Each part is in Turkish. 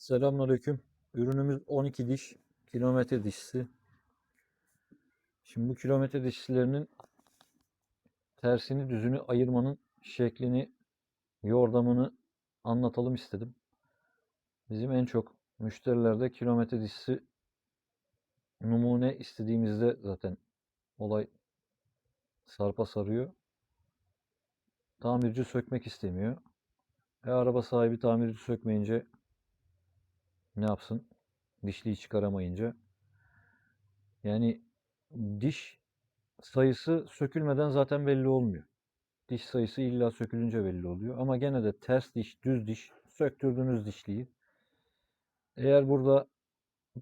Selamünaleyküm. Ürünümüz 12 diş kilometre dişisi. Şimdi bu kilometre dişilerinin tersini düzünü ayırmanın şeklini, yordamını anlatalım istedim. Bizim en çok müşterilerde kilometre dişisi numune istediğimizde zaten olay sarpa sarıyor. Tamirci sökmek istemiyor. E araba sahibi tamirci sökmeyince ne yapsın? Dişliyi çıkaramayınca. Yani diş sayısı sökülmeden zaten belli olmuyor. Diş sayısı illa sökülünce belli oluyor. Ama gene de ters diş, düz diş, söktürdüğünüz dişliyi. Eğer burada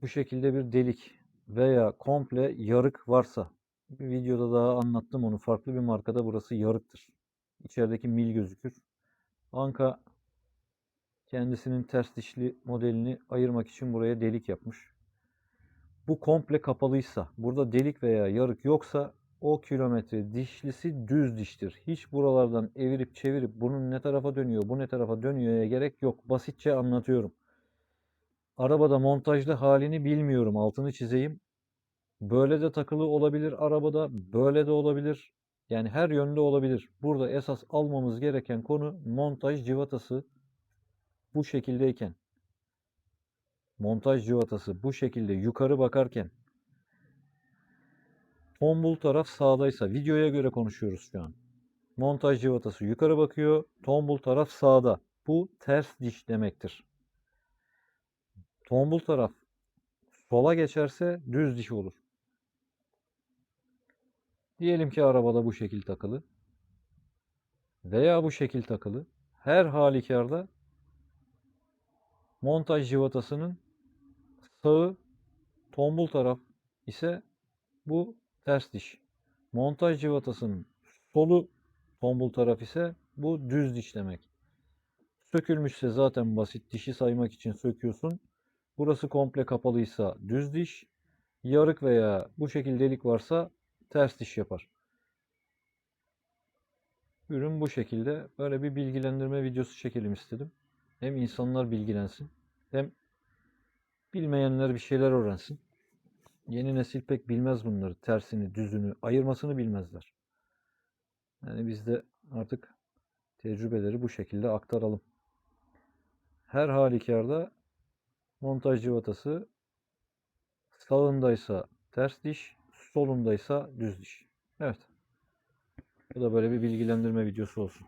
bu şekilde bir delik veya komple yarık varsa, bir videoda daha anlattım onu. Farklı bir markada burası yarıktır. İçerideki mil gözükür. Anka kendisinin ters dişli modelini ayırmak için buraya delik yapmış. Bu komple kapalıysa, burada delik veya yarık yoksa o kilometre dişlisi düz diştir. Hiç buralardan evirip çevirip bunun ne tarafa dönüyor, bu ne tarafa dönüyor'ya gerek yok. Basitçe anlatıyorum. Arabada montajlı halini bilmiyorum. Altını çizeyim. Böyle de takılı olabilir arabada, böyle de olabilir. Yani her yönde olabilir. Burada esas almamız gereken konu montaj civatası bu şekildeyken montaj civatası bu şekilde yukarı bakarken tombul taraf sağdaysa videoya göre konuşuyoruz şu an. Montaj civatası yukarı bakıyor, tombul taraf sağda. Bu ters diş demektir. Tombul taraf sola geçerse düz diş olur. Diyelim ki arabada bu şekil takılı veya bu şekil takılı. Her halükarda montaj civatasının sağı tombul taraf ise bu ters diş. Montaj civatasının solu tombul taraf ise bu düz diş demek. Sökülmüşse zaten basit dişi saymak için söküyorsun. Burası komple kapalıysa düz diş, yarık veya bu şekilde delik varsa ters diş yapar. Ürün bu şekilde. Böyle bir bilgilendirme videosu çekelim istedim. Hem insanlar bilgilensin hem bilmeyenler bir şeyler öğrensin. Yeni nesil pek bilmez bunları. Tersini, düzünü, ayırmasını bilmezler. Yani biz de artık tecrübeleri bu şekilde aktaralım. Her halükarda montaj civatası sağındaysa ters diş, solundaysa düz diş. Evet. Bu da böyle bir bilgilendirme videosu olsun.